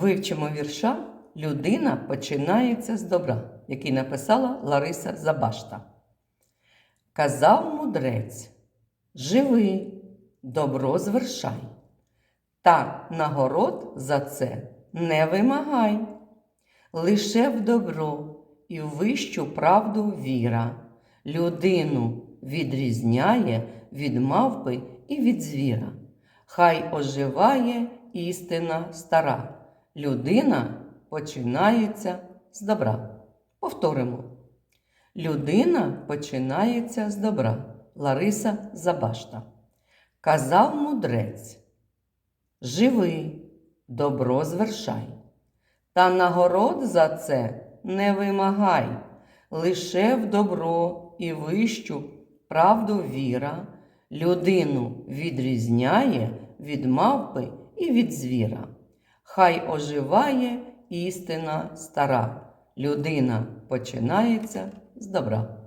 Вивчимо вірша Людина починається з добра, який написала Лариса Забашта. Казав мудрець, живи, добро звершай, та нагород за це не вимагай. Лише в добро і в вищу правду віра, людину відрізняє від мавпи і від звіра. Хай оживає істина стара. Людина починається з добра. Повторимо. Людина починається з добра. Лариса Забашта. Казав мудрець. Живи, добро звершай. Та нагород за це не вимагай. Лише в добро і вищу правду віра людину відрізняє від мавпи і від звіра. Хай оживає істина стара. Людина починається з добра.